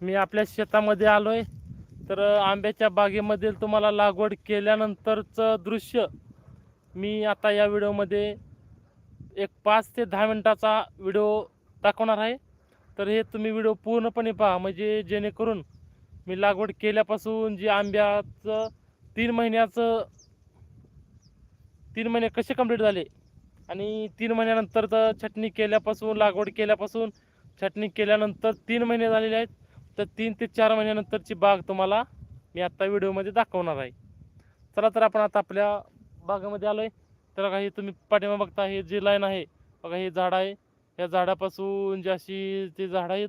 मी आपल्या शेतामध्ये आलो आहे तर आंब्याच्या बागेमधील तुम्हाला लागवड केल्यानंतरचं दृश्य मी आता या व्हिडिओमध्ये एक पाच ते दहा मिनटाचा व्हिडिओ दाखवणार आहे. तर हे तुम्ही व्हिडिओ पूर्णपणे पहा. म्हणजे जेणेकरून मी लागवड केल्यापासून जे आंब्याचं तीन महिन्याचं तीन महिने कसे कंप्लीट झाले? आणि तीन महिन्यानंतर तर छटणी केल्यापासून लागवड केल्यापासून छटणी केल्यानंतर तीन महिने झालेले आहेत. तर तीन ते चार महिन्यानंतरची बाग तुम्हाला मी आत्ता व्हिडिओमध्ये दाखवणार आहे. चला तर आपण आता आपल्या बागेमध्ये आलो आहे तर काही तुम्ही पाठिंबा बघता हे जे लाईन आहे बघा हे झाड आहे. या झाडापासून जी अशी ते झाडं आहेत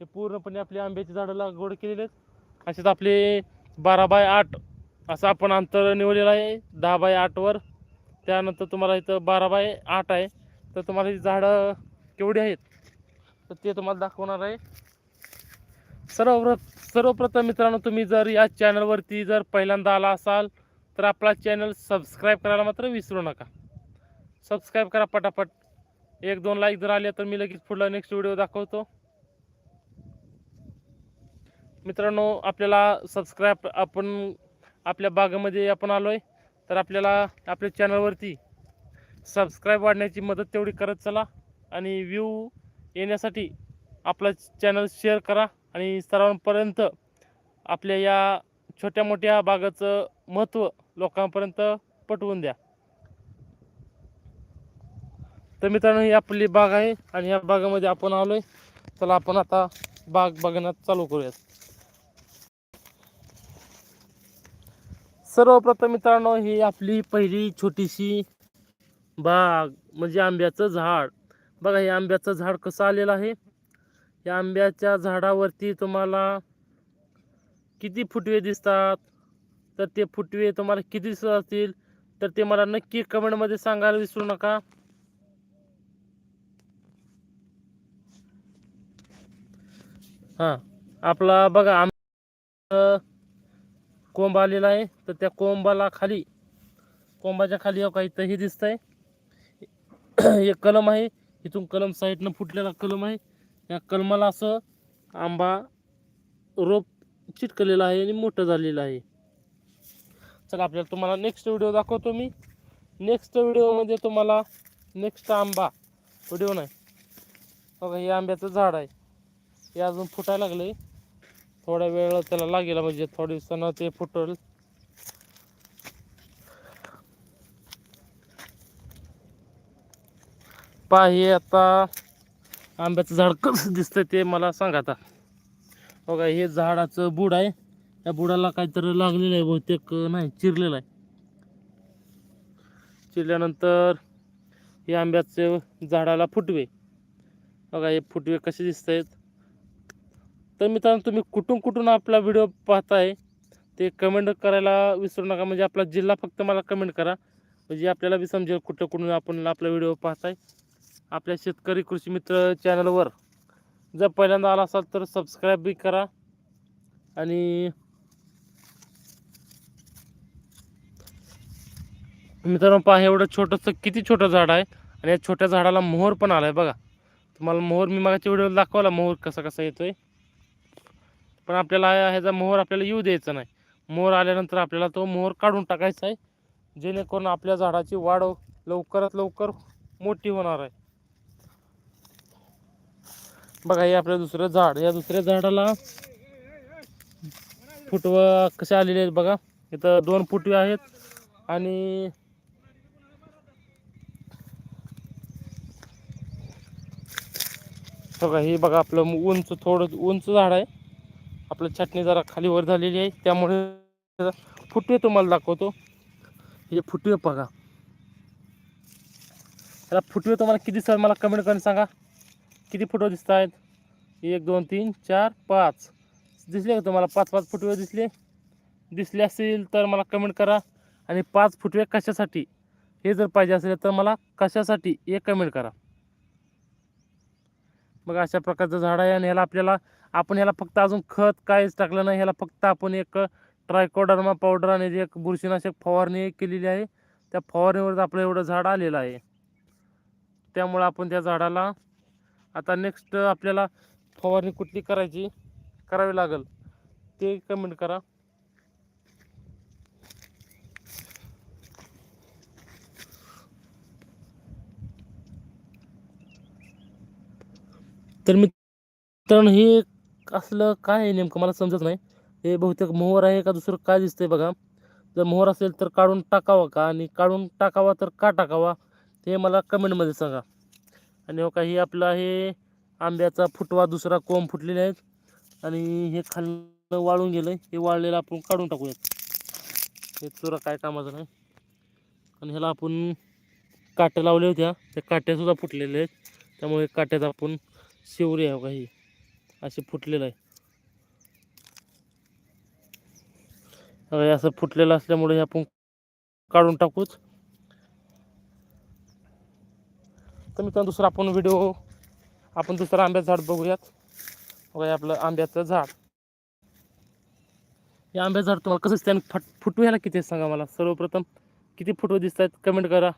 हे पूर्णपणे आपली आंब्याची झाडं लागवड केलेली आहेत. असेच आपले बारा बाय आठ असं आपण अंतर निवडलेलं आहे दहा बाय आठवर त्यानंतर तुम्हाला इथं बारा बाय आठ आहे. तर तुम्हाला ही झाडं केवढी आहेत तर ते तुम्हाला दाखवणार आहे. सर्व सर्वप्रथम मित्रांनो तुम्ही जर या चॅनलवरती जर पहिल्यांदा आला असाल तर आपला चॅनल सबस्क्राईब करायला मात्र विसरू नका. सबस्क्राईब करा पटापट. एक दोन लाईक जर आले तर मी लगेच पुढला नेक्स्ट व्हिडिओ दाखवतो. मित्रांनो आपल्याला सबस्क्राईब आपण आपल्या बागेमध्ये आपण आलो आहे तर आपल्याला आपल्या चॅनलवरती सबस्क्राईब वाढण्याची मदत तेवढी करत चला. आणि व्ह्यू येण्यासाठी आपला चॅनल शेअर करा. आणि सर्वांपर्यंत आपल्या या छोट्या मोठ्या बागाचं महत्त्व लोकांपर्यंत पटवून द्या. तर मित्रांनो ही आपली बाग आहे आणि या बागामध्ये आपण आलो आहे चला आपण आता बाग बघण्यात चालू करूयात. सर्वप्रथम मित्रांनो ही आपली पहिली छोटीशी बाग म्हणजे आंब्याचं झाड. बघा हे आंब्याचं झाड कसं आलेलं आहे. या आंब्याच्या झाडावरती तुम्हाला किती फुटवे दिसतात? तर ते फुटवे तुम्हाला किती दिसत असतील? तर ते मला नक्की कमेंटमध्ये सांगायला विसरू नका. हां आपला बघा आंब कोंब आलेला आहे. तर त्या कोंबाला खाली कोंबाच्या खाली हो काही हे दिसतंय. एक कलम आहे. इथून कलम साईडनं फुटलेला कलम आहे. या कलमाला असं आंबा रोप चिटकलेला आहे आणि मोठं झालेलं आहे. चला आपल्याला तुम्हाला नेक्स्ट व्हिडिओ दाखवतो मी. नेक्स्ट व्हिडिओमध्ये तुम्हाला नेक्स्ट आंबा. व्हिडिओ नाही. बघा हे आंब्याचं झाड आहे. हे अजून फुटायला लागले. थोड्या वेळ त्याला लागेल म्हणजे थोड्या दिवसानं ते फुटल. पहा हे आता आंब्याचं झाड कसं दिसतं ते मला सांगा आता. बघा हे झाडाचं बुड आहे. त्या बुडाला काहीतरी लागलेलं आहे बहुतेक नाही चिरलेलं आहे. चिरल्यानंतर हे आंब्याचे झाडाला फुटवे. बघा हे फुटवे कसे दिसत आहेत तर मित्रांनो तुम्ही कुठून कुठून आपला व्हिडिओ पाहताय ते कमेंट करायला विसरू नका. म्हणजे आपला जिल्हा फक्त मला कमेंट करा. म्हणजे आपल्याला बी समजेल कुठं कुठून आपण आपला व्हिडिओ पाहताय. आपल्या शेतकरी कृषी मित्र चॅनलवर. जर पहिल्यांदा आला असाल तर सबस्क्राईब बी करा. आणि मित्रांनो पहा एवढं छोटंसं किती छोटं झाड आहे. आणि या छोट्या झाडाला मोहर पण आला आहे बघा. तुम्हाला मोहर मी मागाच्या व्हिडिओ दाखवला मोहर कसा कसा येतोय. पण आपल्याला ह्याचा मोहर आपल्याला येऊ द्यायचा नाही. मोहर आल्यानंतर आपल्याला तो मोहर काढून टाकायचा आहे. जेणेकरून आपल्या झाडाची वाढ लवकरात लवकर मोठी होणार आहे. बघा हे आपलं दुसरं झाड. या दुसऱ्या झाडाला फुटवं कसे आलेले आहेत बघा. इथं दोन फुटवे आहेत आणि बघा हे बघा आपलं उंच थोडं उंच झाड आहे. आपलं चटणी जरा खाली वर झालेली आहे. त्यामुळे फुटवे तुम्हाला दाखवतो. हे फुटवे बघा. त्याला फुटवे तुम्हाला किती सर मला कमेंट करून सांगा. किती फोटो दिसत आहेत एक दोन तीन चार पाच. दिसले का तुम्हाला? पाच पाच फुटवे दिसले. दिसले असतील तर मला कमेंट करा. आणि पाच फुटवे कशासाठी? हे जर पाहिजे असेल तर मला कशासाठी हे कमेंट करा. मग अशा प्रकारचं झाड आहे आणि ह्याला आपल्याला आपण ह्याला फक्त अजून खत काहीच टाकलं नाही. ह्याला फक्त आपण एक ट्रायकोडर्मा पावडर आणि एक बुरशीनाशक फवारणी केलेली आहे त्या फवारणीवर आपलं एवढं झाड आलेलं आहे. त्यामुळं आपण त्या झाडाला आता नेक्स्ट आपल्याला फवारणी कुठली करायची करावी लागेल ते कमेंट करा. तर मित्रांनो हे असलं काय आहे नेमकं मला समजत नाही. हे बहुतेक मोहर आहे का दुसरं काय दिसतंय बघा. जर मोहर असेल तर काढून टाकावा का? आणि काढून टाकावा तर का टाकावा? ते मला कमेंटमध्ये सांगा. आणि हो काही आपलं आहे आंब्याचा फुटवा दुसरा कोंब फुटलेले आहेत. आणि हे खाल्लं वाळून गेलं हे वाळलेलं आपण काढून टाकूयात. हे चुरा काय कामाचं नाही. आणि ह्याला आपण काट्या लावल्या होत्या त्या काट्यासुद्धा फुटलेल्या आहेत. त्यामुळे काट्यात आपण शिवरी आहे हो काही असे फुटलेलं आहे. असं फुटलेलं असल्यामुळे हे आपण काढून टाकूच. तर मित्रांनो दुसरा आपण व्हिडिओ आपण दुसरं आंब्याचं झाड बघूयात. बघा आपलं आंब्याचं झाड. हे आंब्याचं झाड तुम्हाला कसं त्याने फट फुटू ह्याला किती सांगा मला? सर्वप्रथम किती फुटवे दिसत आहेत कमेंट करा.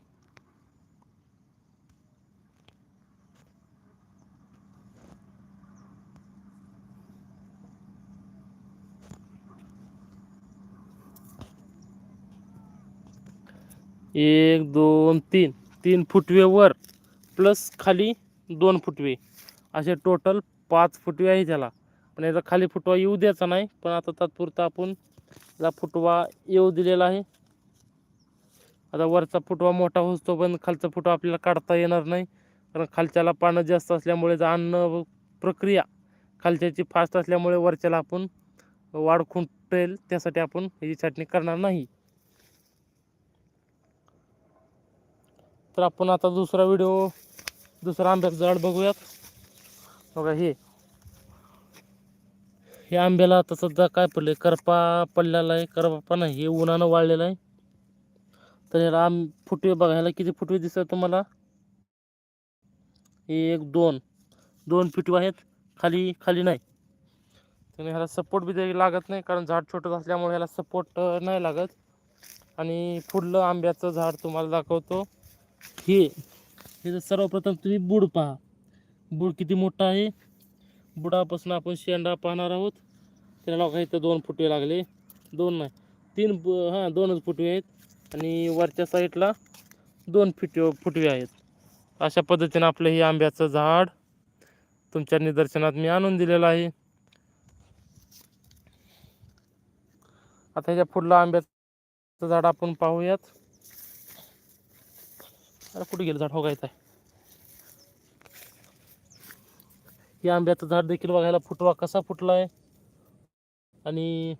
एक दोन तीन. तीन फुटवे वर. प्लस खाली दोन फुटवे. असे टोटल पाच फुटवे आहे त्याला. पण याचा खाली फुटवा येऊ द्यायचा नाही. पण आता तात्पुरता आपण याला फुटवा येऊ दिलेला आहे. आता वरचा फुटवा मोठा होतो पण खालचा फुटवा आपल्याला काढता येणार नाही. कारण खालच्याला पानं जास्त असल्यामुळे अन्न प्रक्रिया खालच्याची फास्ट असल्यामुळे वरच्याला आपण वाढ खुंटेल त्यासाठी आपण याची छाटणी करणार नाही. तर आपण आता दुसरा व्हिडिओ दुसरा आंब्याचं झाड बघूयात. बघा हे. हे आंब्याला आता सध्या काय पडले करपा पडलेला आहे. करपा नाही हे उन्हानं वाळलेलं आहे. तर ह्याला आम फुटवे बघा. ह्याला किती फुटवे दिसतात तुम्हाला? एक दोन. दोन फुटवे आहेत. खाली खाली नाही. तर ह्याला सपोर्ट बी तरी लागत नाही. कारण झाड छोटं असल्यामुळे ह्याला सपोर्ट नाही लागत. आणि पुढलं आंब्याचं झाड तुम्हाला दाखवतो. हे. हे सर्वप्रथम तुम्ही बूड पहा. बूड किती मोठा आहे? बुडापासून आपण शेंडा पाहणार आहोत. त्याला बघा इथं दोन फुटवे लागले. दोन नाही तीन ब हां दोनच फुटवे आहेत. आणि वरच्या साईडला दोन फिटवे फुटवे आहेत. अशा पद्धतीनं आपलं हे आंब्याचं झाड तुमच्या निदर्शनात मी आणून दिलेलं आहे. आता ह्याच्या पुढलं आंब्याचं झाड आपण पाहूयात. अरे कुठे गेलं? झाड हो आहे. या आंब्याचं झाड देखील बघायला फुटवा कसा फुटला आहे आणि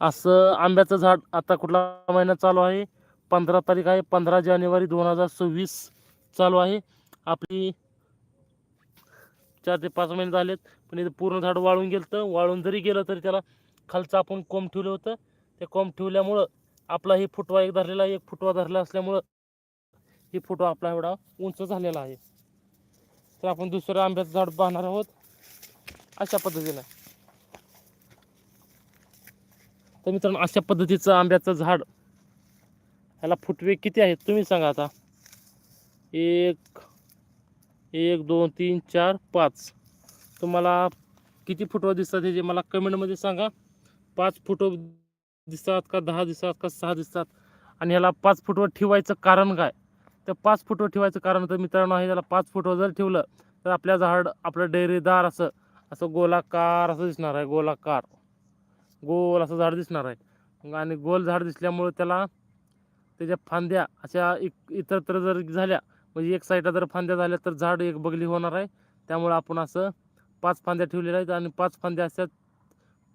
असं आंब्याचं झाड आता कुठला महिना चालू आहे? पंधरा तारीख आहे. पंधरा जानेवारी दोन हजार सव्वीस चालू आहे. आपली चार ते पाच महिने झालेत. पण इथं पूर्ण झाड वाळून गेलं तर वाळून जरी गेलं तरी त्याला खालचं आपण कोंब ठेवलं होतं. ते कोंब ठेवल्यामुळं आपला हे फुटवा एक धरलेला आहे एक फुटवा धरला असल्यामुळं हे फुटवा आपला एवढा उंच झालेला आहे. तर आपण दुसरं आंब्याचं झाड बांधणार आहोत. अशा पद्धतीनं. तर मित्रांनो अशा पद्धतीचं आंब्याचं झाड ह्याला फुटवे किती आहेत तुम्ही सांगा आता. एक एक दोन तीन चार पाच. तुम्हाला किती फुटवा दिसतात हे जे मला कमेंटमध्ये सांगा. पाच फुटो दिसतात का दहा दिसतात का सहा दिसतात आणि ह्याला पाच फुटवर ठेवायचं कारण काय? तर पाच फुटवर ठेवायचं कारण तर मित्रांनो आहे त्याला पाच फुटवर जर ठेवलं तर आपल्या झाड आपलं डेरेदार असं असं गोलाकार असं दिसणार आहे गोलाकार. गोल असं झाड दिसणार आहे. आणि गोल झाड दिसल्यामुळं त्याला त्याच्या फांद्या अशा इ इतरत्र जर झाल्या म्हणजे एक साईडला जर फांद्या झाल्या तर झाड एक बगली होणार आहे. त्यामुळं आपण असं पाच फांद्या ठेवलेल्या आहेत आणि पाच फांद्या अशा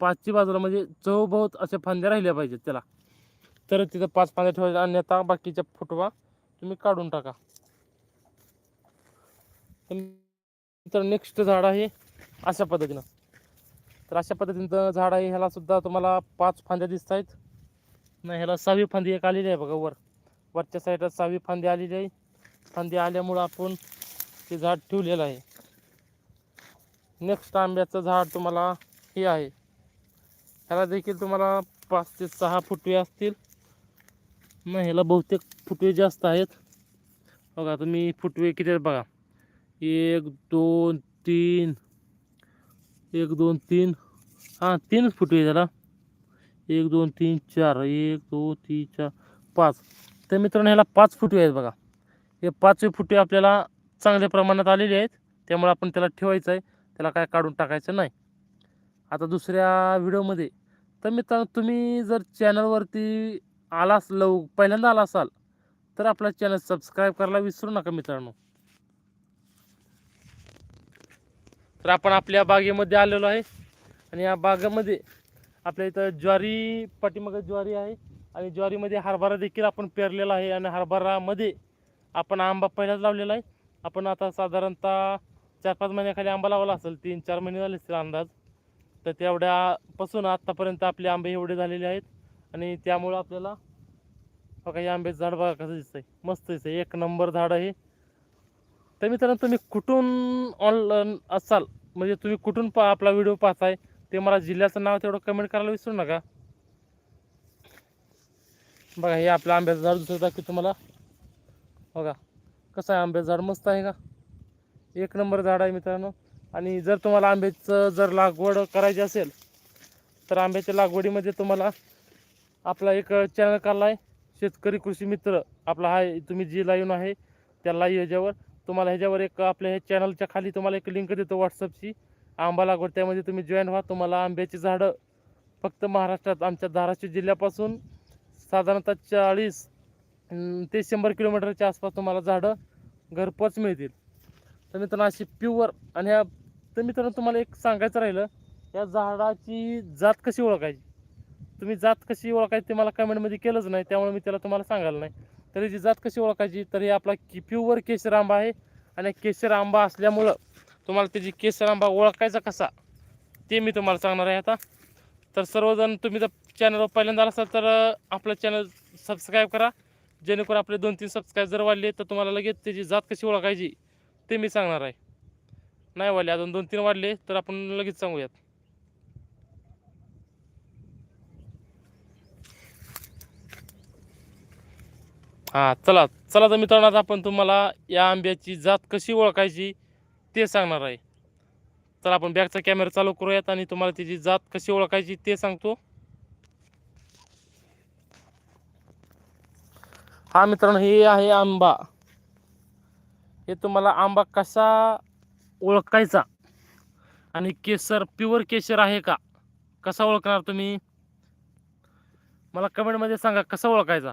पाचची बाजूला म्हणजे चौभोवत अशा फांद्या राहिल्या पाहिजेत त्याला. तर तिथं पाच फांद्या ठेवायच्या अन्यथा बाकीच्या फुटवा तुम्ही काढून टाका. तर नेक्स्ट झाड आहे अशा पद्धतीनं. तर अशा पद्धतीनं झाड आहे ह्याला सुद्धा तुम्हाला पाच फांद्या दिसत आहेत. नाही ह्याला सहावी फांदी एक आलेली आहे बघा वर. वरच्या साईडला सहावी फांदी आलेली आहे. फांदी आल्यामुळं आपण ते झाड ठेवलेलं आहे. नेक्स्ट आंब्याचं झाड तुम्हाला हे आहे. ह्याला देखील तुम्हाला पाच ते सहा फुटवे असतील. नाही ह्याला बहुतेक फुटवे जास्त आहेत. बघा तुम्ही फुटवे किती आहेत बघा. एक दोन तीन. एक दोन तीन. हां तीनच फुटवे आहे त्याला. एक दोन तीन चार. एक दोन तीन चार पाच. तर मित्रांनो ह्याला पाच फुटवे आहेत बघा. हे पाचवे फुटवे आपल्याला चांगल्या प्रमाणात आलेले आहेत. त्यामुळे आपण त्याला ठेवायचं आहे. त्याला काय काढून टाकायचं नाही. आता दुसऱ्या व्हिडिओमध्ये तर मित्रांनो तुम्ही जर चॅनलवरती आलास लव पहिल्यांदा आला असाल तर आपला चॅनल सबस्क्राईब करायला विसरू नका मित्रांनो. तर आपण आपल्या बागेमध्ये आलेलो आहे आणि या बागेमध्ये आपल्या इथं ज्वारी पाठीमागं ज्वारी आहे आणि ज्वारीमध्ये हरभरा देखील आपण पेरलेला आहे आणि हरभरामध्ये आपण आंबा पहिलाच लावलेला आहे. आपण आता साधारणतः चार पाच महिन्याखाली आंबा लावला असेल तीन चार महिने झाले असतील अंदाज. तर तेवढ्यापासून आत्तापर्यंत आपले आंबे एवढे झालेले आहेत. आणि त्यामुळं आपल्याला बघा हे आंब्याचं झाड बघा कसं दिसतंय. मस्त दिसतंय. एक नंबर झाड आहे. तर मित्रांनो तुम्ही कुठून ऑनलाईन असाल म्हणजे तुम्ही कुठून पा आपला व्हिडिओ पाहताय ते मला जिल्ह्याचं नाव तेवढं कमेंट करायला विसरू नका. बघा हे आपलं आंब्याचं झाड दुसरं दाखवतो तुम्हाला. बघा कसं आहे आंब्याचं झाड? मस्त आहे का? एक नंबर झाड आहे मित्रांनो. आणि जर तुम्हाला आंब्याचं जर लागवड करायची असेल तर आंब्याच्या लागवडीमध्ये तुम्हाला आपला एक चॅनल काढला आहे. शेतकरी कृषी मित्र आपला हा तुम्ही जी लाईव्ह आहे त्या लाईव्ह ह्याच्यावर तुम्हाला ह्याच्यावर एक आपल्या ह्या चॅनलच्या खाली तुम्हाला एक लिंक देतो व्हॉट्सअपची आंबा लागवड त्यामध्ये तुम्ही जॉईन व्हा. तुम्हाला आंब्याची झाडं फक्त महाराष्ट्रात आमच्या धाराशिव जिल्ह्यापासून साधारणतः चाळीस ते शंभर किलोमीटरच्या आसपास तुम्हाला झाडं घरपोच मिळतील. तर मित्रांनो अशी प्युअर आणि ह्या तर मित्रांनो तुम्हाला एक सांगायचं राहिलं या झाडाची जात कशी ओळखायची? तुम्ही जात कशी ओळखायची ते मला कमेंटमध्ये केलंच नाही त्यामुळे मी त्याला तुम्हाला सांगायला नाही. तर याची जात कशी ओळखायची तर हे आपला कि प्युअर केशर आंबा आहे. आणि केशर आंबा असल्यामुळं तुम्हाला त्याची केशर आंबा ओळखायचा कसा ते मी तुम्हाला सांगणार आहे आता. तर सर्वजण तुम्ही जर चॅनलवर पहिल्यांदा आला असाल तर आपलं चॅनल सबस्क्राईब करा. जेणेकरून आपले दोन तीन सबस्क्राईब जर वाढले तर तुम्हाला लगेच त्याची जात कशी ओळखायची ते मी सांगणार आहे. नाही वाढले. अजून दोन तीन वाढले तर आपण लगेच सांगूयात. हां चला चला तर मित्रांनो आता आपण तुम्हाला या आंब्याची जात कशी ओळखायची ते सांगणार आहे. चला आपण बॅगचा कॅमेरा चालू करूयात आणि तुम्हाला त्याची जात कशी ओळखायची ते सांगतो. हा मित्रांनो हे आहे आंबा. हे तुम्हाला आंबा कसा ओळखायचा? आणि केसर प्युअर केशर आहे का? कसा ओळखणार तुम्ही? मला कमेंटमध्ये सांगा कसा ओळखायचा?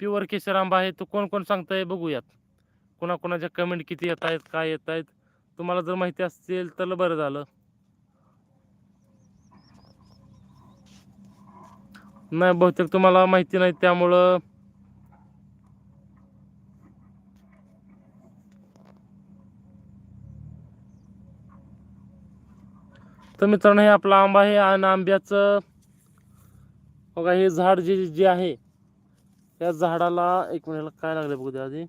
प्युअर केशर आंबा आहे तो कोण कोण सांगताय बघूयात. कोणाकोणाच्या कमेंट किती येत आहेत काय येत आहेत तुम्हाला जर माहिती असेल तर बरं झालं. नाही बहुतेक तुम्हाला माहिती नाही त्यामुळं तर मित्रांनो हे आपला आंबा आहे आणि आंब्याचं बघा हे झाड जे जे आहे या झाडाला एक महिन्याला काय लागलं बघू द्या आधी.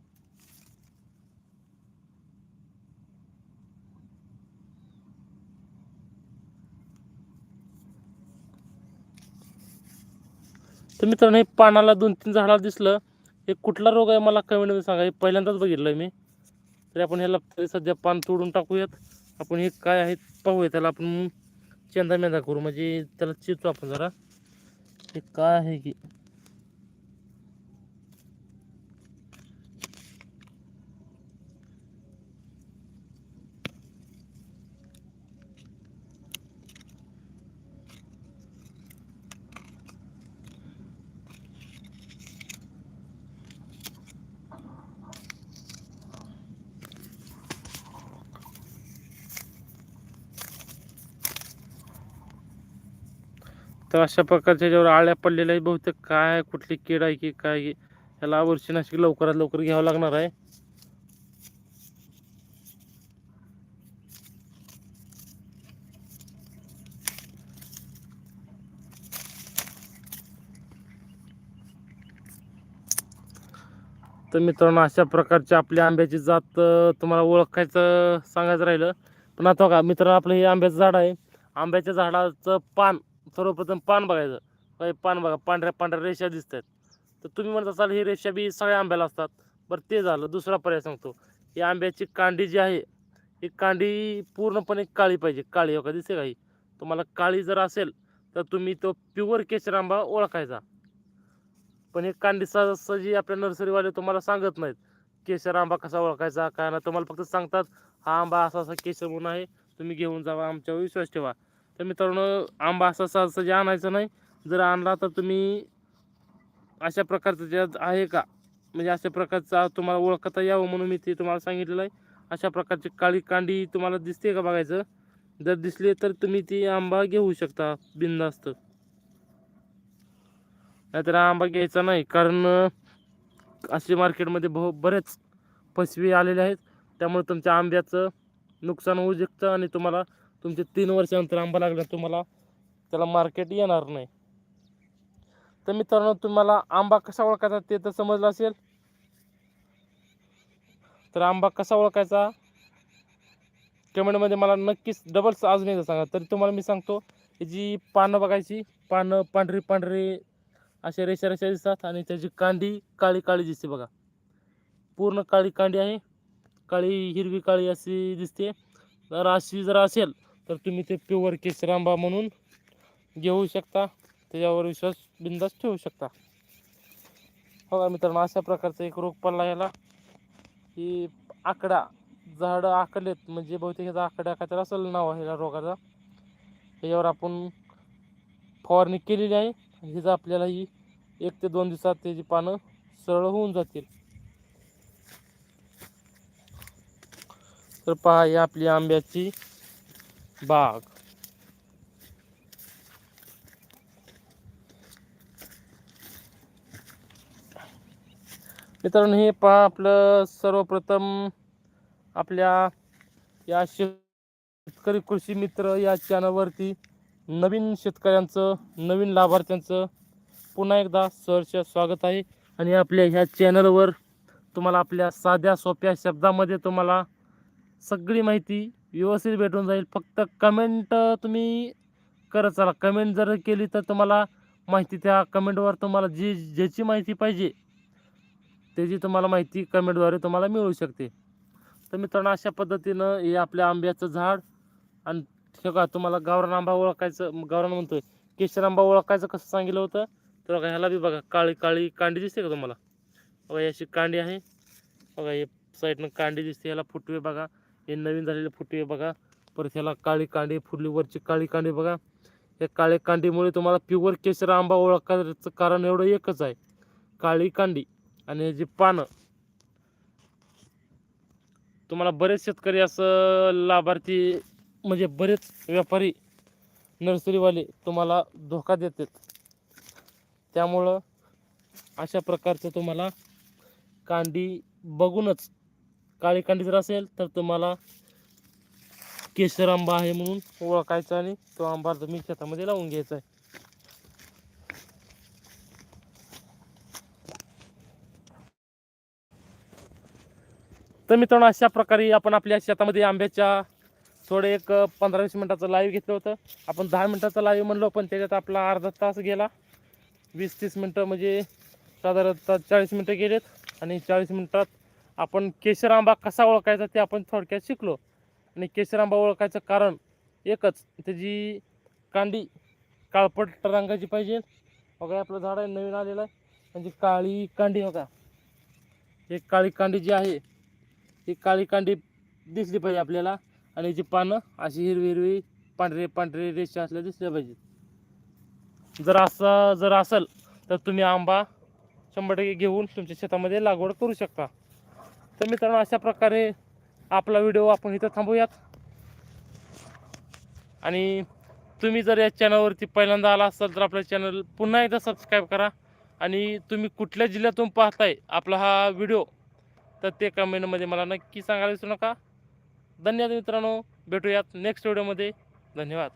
तर मित्रांनो हे पानाला दोन तीन झाडाला दिसलं. हे कुठला रोग आहे मला कमेंटमध्ये सांगा. हे पहिल्यांदाच बघितलं मी. तरी आपण ह्याला सध्या पान तोडून टाकूयात. आपण हे काय आहे पाहूया त्याला आपण चेंदा मेंदा करू. म्हणजे त्याला चिचू आपण जरा. हे काय आहे की? तर अशा प्रकारच्या ज्यावर आळ्या पडलेल्या आहेत बहुतेक. काय कुठली कीड आहे की काय याला नाशिक लवकरात लवकर घ्यावं लागणार आहे. तर मित्रांनो अशा प्रकारची आपली आंब्याची जात तुम्हाला ओळखायचं सांगायचं राहिलं. पण आता का मित्रांनो आपलं हे आंब्याचं झाड आहे. आंब्याच्या झाडाचं पान सर्वप्रथम पान बघायचं. काही पान बघा पांढऱ्या पांढऱ्या रेषा दिसत आहेत तर तुम्ही म्हणत असाल ही रेषा बी सगळ्या आंब्याला असतात. बरं ते झालं. दुसरा पर्याय सांगतो. ही आंब्याची कांडी जी आहे ही कांडी पूर्णपणे काळी पाहिजे. काळी हो का? दिसते काही तुम्हाला काळी जर असेल तर तुम्ही तो प्युअर केशर आंबा ओळखायचा. पण हे कांडी सहजासहजी आपल्या नर्सरीवाले तुम्हाला सांगत नाहीत केशर आंबा कसा ओळखायचा काय ना तुम्हाला फक्त सांगतात हा आंबा असा असा केशर म्हणून आहे तुम्ही घेऊन जावा आमच्यावर विश्वास ठेवा. तर मित्रांनो आंबा असा सहजी आणायचा नाही जर आणला तर तुम्ही अशा प्रकारचं जे आहे का? म्हणजे अशा प्रकारचा तुम्हाला ओळखता यावं म्हणून मी ते तुम्हाला सांगितलेलं आहे. अशा प्रकारची काळी कांडी तुम्हाला दिसते का बघायचं? जर दिसली तर तुम्ही ती आंबा घेऊ शकता बिनधास्त. नाहीतर आंबा घ्यायचा नाही कारण असे मार्केटमध्ये भ बरेच फसवे आलेले आहेत. त्यामुळे तुमच्या आंब्याचं नुकसान होऊ शकतं आणि तुम्हाला तुमचे तीन वर्षानंतर आंबा लागला तुम्हाला त्याला मार्केट येणार नाही. तर मित्रांनो तुम्हाला आंबा कसा ओळखायचा ते तर समजलं असेल. तर आंबा कसा ओळखायचा? कमेंटमध्ये मला नक्कीच डबल अजून एकदा सांगा. तरी तुम्हाला मी सांगतो याची पानं बघायची पानं पांढरी पांढरी अशा रेषा रेषा दिसतात आणि त्याची कांडी काळी काळी दिसते बघा. पूर्ण काळी कांडी आहे. काळी हिरवी काळी अशी दिसते. जर अशी जर असेल तर तुम्ही ते प्युअर केसर आंबा म्हणून घेऊ शकता. त्याच्यावर विश्वास बिंदास ठेवू शकता. हो मित्रांनो अशा प्रकारचा एक रोग पडला याला. की आकडा झाडं आकलेत म्हणजे बहुतेक ह्याचा आकडा काय तर असेल नाव आहे या रोगाचा. ह्याच्यावर आपण फवारणी केलेली आहे. आणि ह्याचा आपल्याला ही एक ते दोन दिवसात त्याची पानं सरळ होऊन जातील. तर पहा ही आपली आंब्याची बाग मित्रांनो हे पहा आपलं सर्वप्रथम आपल्या या शेतकरी कृषी मित्र या चॅनलवरती नवीन शेतकऱ्यांचं नवीन लाभार्थ्यांचं पुन्हा एकदा सहर्ष स्वागत आहे. आणि आपल्या ह्या चॅनलवर तुम्हाला आपल्या साध्या सोप्या शब्दामध्ये तुम्हाला सगळी माहिती व्यवस्थित भेटून जाईल. फक्त कमेंट तुम्ही करत चला. कमेंट जर केली तर तुम्हाला माहिती त्या कमेंटवर तुम्हाला जी ज्याची माहिती पाहिजे त्याची तुम्हाला माहिती कमेंटद्वारे तुम्हाला मिळू शकते. तर मित्रांनो अशा पद्धतीनं हे आपल्या आंब्याचं झाड आणि हे का तुम्हाला गावरान आंबा ओळखायचं गावरान म्हणतोय. केशर आंबा ओळखायचं कसं सांगितलं होतं? तर बघा ह्याला बी बघा काळी काळी कांडी दिसते का तुम्हाला? बघा अशी कांडी आहे. बघा हे साईडनं कांडी दिसते ह्याला फुटवे बघा. हे नवीन झालेले फुटे बघा. परत ह्याला काळी कांडी फुडलीवरची काळी कांडी बघा. या काळ्या कांडीमुळे तुम्हाला प्युअर केशर आंबा ओळखायचं कारण एवढं एकच आहे. काळी कांडी आणि जी पानं. तुम्हाला बरेच शेतकरी असं लाभार्थी म्हणजे बरेच व्यापारी नर्सरीवाले तुम्हाला धोका देतात. त्यामुळं अशा प्रकारचं तुम्हाला कांडी बघूनच काळी कांडी जर असेल तर तुम्हाला केशर आंबा आहे म्हणून ओळखायचा आणि तो आंबा तुम्ही शेतामध्ये लावून घ्यायचा आहे. तर मित्रांनो अशा प्रकारे आपण आपल्या शेतामध्ये आंब्याच्या थोडे एक पंधरा वीस मिनटाचं लाईव्ह घेतलं होतं. आपण दहा मिनटाचं लाईव्ह म्हणलो पण त्याच्यात आपला अर्धा तास गेला. वीस तीस मिनटं म्हणजे साधारणतः चाळीस मिनटं गेलेत आणि चाळीस मिनटात आपण केशर आंबा कसा ओळखायचा ते आपण थोडक्यात शिकलो. आणि केशर आंबा ओळखायचं कारण एकच त्याची कांडी काळपट रंगाची पाहिजे. बघा आपलं झाड आहे नवीन आलेलं आहे. म्हणजे काळी कांडी बघा. एक काळी कांडी जी आहे ही काळी कांडी दिसली पाहिजे आपल्याला. आणि याची पानं अशी हिरवी हिरवी पांढरे पांढरे रेषा असल्या दिसल्या पाहिजेत. जर असं जर असेल तर तुम्ही आंबा शंभर टक्के घेऊन तुमच्या शेतामध्ये लागवड करू शकता. तर मित्रांनो अशा प्रकारे आपला व्हिडिओ आपण इथं थांबूयात. आणि तुम्ही जर या चॅनलवरती पहिल्यांदा आला असाल तर आपलं चॅनल पुन्हा एकदा सबस्क्राईब करा. आणि तुम्ही कुठल्या जिल्ह्यातून पाहताय आपला हा व्हिडिओ तर ते कमेंटमध्ये मला नक्की सांगायला विसरू नका. धन्यवाद मित्रांनो. भेटूयात नेक्स्ट व्हिडिओमध्ये धन्यवाद.